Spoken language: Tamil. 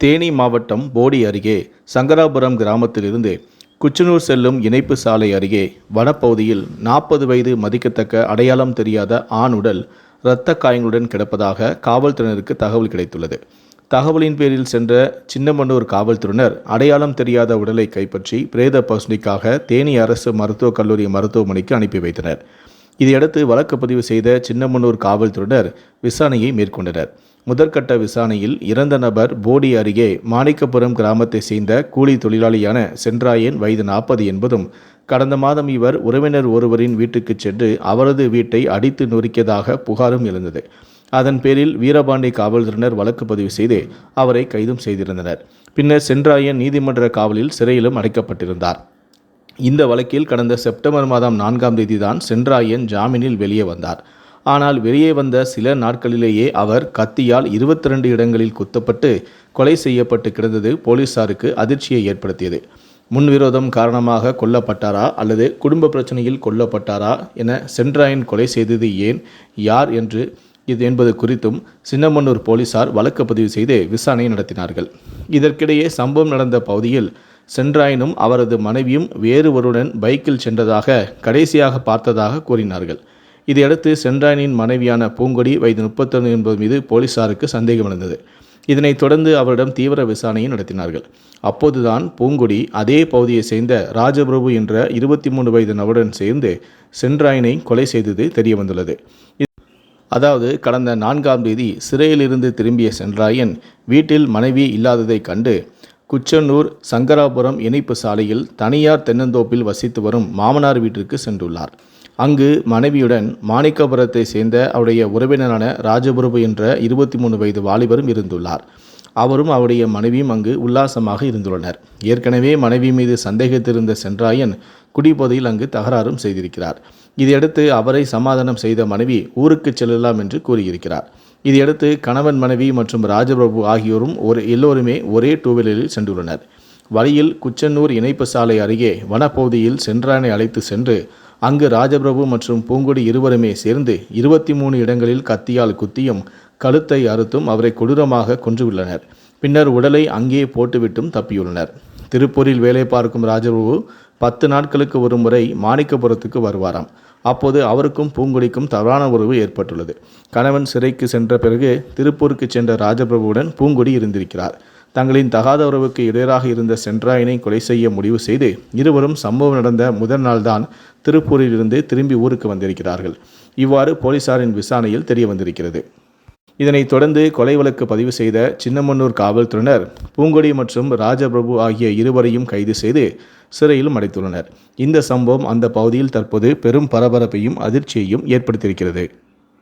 தேனி மாவட்டம் போடி அருகே சங்கராபுரம் கிராமத்திலிருந்து குச்சனூர் செல்லும் இணைப்பு சாலை அருகே வனப்பகுதியில் நாற்பது வயது மதிக்கத்தக்க அடையாளம் தெரியாத ஆண் உடல் இரத்த காயங்களுடன் கிடப்பதாக காவல்துறையினருக்கு தகவல் கிடைத்துள்ளது. தகவலின் பேரில் சென்ற சின்னமன்னூர் காவல்துறையினர் அடையாளம் தெரியாத உடலை கைப்பற்றி பிரேத பசுனிக்காக தேனி அரசு மருத்துவக் கல்லூரி மருத்துவமனைக்கு அனுப்பி வைத்தனர். இதையடுத்து வழக்கு பதிவு செய்த சின்னமன்னூர் காவல்துறையினர் விசாரணையை மேற்கொண்டனர். முதற்கட்ட விசாரணையில் இறந்த நபர் போடி அருகே மாணிக்கபுரம் கிராமத்தை சேர்ந்த கூலி தொழிலாளியான சென்றாயன் வயது நாற்பது என்பதும் கடந்த மாதம் இவர் உறவினர் ஒருவரின் வீட்டுக்கு சென்று அவரது வீட்டை அடித்து நொறுக்கியதாக புகாரும் எழுந்தது. அதன் பேரில் வீரபாண்டி காவல்துறையினர் வழக்கு பதிவு செய்து அவரை கைதும் செய்திருந்தனர். பின்னர் சென்றாயன் நீதிமன்ற காவலில் சிறையிலும் அடைக்கப்பட்டிருந்தார். இந்த வழக்கில் கடந்த செப்டம்பர் மாதம் நான்காம் தேதி தான் சென்றாயன் ஜாமீனில் வெளியே வந்தார். ஆனால் வெளியே வந்த சில நாட்களிலேயே அவர் கத்தியால் இருபத்தி ரெண்டு இடங்களில் குத்தப்பட்டு கொலை செய்யப்பட்டு கிடந்தது போலீசாருக்கு அதிர்ச்சியை ஏற்படுத்தியது. முன்விரோதம் காரணமாக கொல்லப்பட்டாரா அல்லது குடும்ப பிரச்சனையில் கொல்லப்பட்டாரா என சென்றாயன் கொலை செய்தது ஏன் யார் என்று இது என்பது குறித்தும் சின்னமன்னூர் போலீசார் வழக்கு பதிவு செய்து விசாரணை நடத்தினார்கள். இதற்கிடையே சம்பவம் நடந்த பகுதியில் சென்றாயினும் அவரது மனைவியும் வேறு ஒருடன் பைக்கில் சென்றதாக கடைசியாக பார்த்ததாக கூறினார்கள். இதையடுத்து சென்றாயனின் மனைவியான பூங்கொடி வயது முப்பத்தொன்று என்பது மீது போலீசாருக்கு சந்தேகம் எழுந்தது. இதனைத் தொடர்ந்து அவரிடம் தீவிர விசாரணையை நடத்தினார்கள். அப்போதுதான் பூங்கொடி அதே பகுதியை சேர்ந்த ராஜபிரபு என்ற இருபத்தி மூணு வயது நபருடன் சேர்ந்து சென்றாயினை கொலை செய்தது தெரியவந்துள்ளது. அதாவது கடந்த நான்காம் தேதி சிறையிலிருந்து திரும்பிய சென்றாயன் வீட்டில் மனைவி இல்லாததைக் கண்டு குச்சனூர் சங்கராபுரம் இணைப்பு சாலையில் தனியார் தென்னந்தோப்பில் வசித்து வரும் மாமனார் வீட்டிற்கு சென்றுள்ளார். அங்கு மனைவியுடன் மாணிக்கபுரத்தை சேர்ந்த அவருடைய உறவினரான ராஜபுரபு என்ற இருபத்தி மூணு வயது வாலிபரும் இருந்துள்ளார். அவரும் அவருடைய மனைவியும் அங்கு உல்லாசமாக இருந்துள்ளனர். ஏற்கனவே மனைவி மீது சந்தேகத்திருந்த சென்றாயன் குடிபோதையில் அங்கு தகராறும் செய்திருக்கிறார். இதையடுத்து அவரை சமாதானம் செய்த மனைவி ஊருக்கு செல்லலாம் என்று கூறியிருக்கிறார். இதையடுத்து கணவன் மனைவி மற்றும் ராஜபிரபு ஆகியோரும் ஒரு எல்லோருமே ஒரே டூவீலரில் சென்றுள்ளனர். வழியில் குச்சனூர் இணைப்பு சாலை அருகே வனப்பகுதியில் சென்றானை அழைத்து சென்று அங்கு ராஜபிரபு மற்றும் பூங்கொடி இருவருமே சேர்ந்து இருபத்தி மூணு இடங்களில் கத்தியால் குத்தியும் கழுத்தை அறுத்தும் அவரை கொடூரமாக கொன்றுள்ளனர். பின்னர் உடலை அங்கே போட்டுவிட்டும் தப்பியுள்ளனர். திருப்பூரில் வேலை பார்க்கும் ராஜபிரபு பத்து நாட்களுக்கு ஒரு முறை மாணிக்கபுரத்துக்கு வருவாராம். அப்போது அவருக்கும் பூங்குடிக்கும் தவறான உறவு ஏற்பட்டுள்ளது. கணவன் சிறைக்கு சென்ற பிறகு திருப்பூருக்கு சென்ற ராஜபிரபுவுடன் பூங்குடி இருந்திருக்கிறார். தங்களின் தகாத உறவுக்கு இடையராக இருந்த சென்றாயினை கொலை செய்ய முடிவு செய்து இருவரும் சம்பவம் நடந்த முதல் நாள்தான் திருப்பூரிலிருந்து திரும்பி ஊருக்கு வந்திருக்கிறார்கள். இவ்வாறு போலீசாரின் விசாரணையில் தெரிய வந்திருக்கிறது இதனைத் தொடர்ந்து கொலை வழக்கு பதிவு செய்த சின்னமன்னூர் காவல்துறையினர் பூங்கொடி மற்றும் ராஜபிரபு ஆகிய இருவரையும் கைது செய்து சிறையிலும் அடைத்துள்ளனர். இந்த சம்பவம் அந்த பகுதியில் தற்போது பெரும் பரபரப்பையும் அதிர்ச்சியையும் ஏற்படுத்தியிருக்கிறது.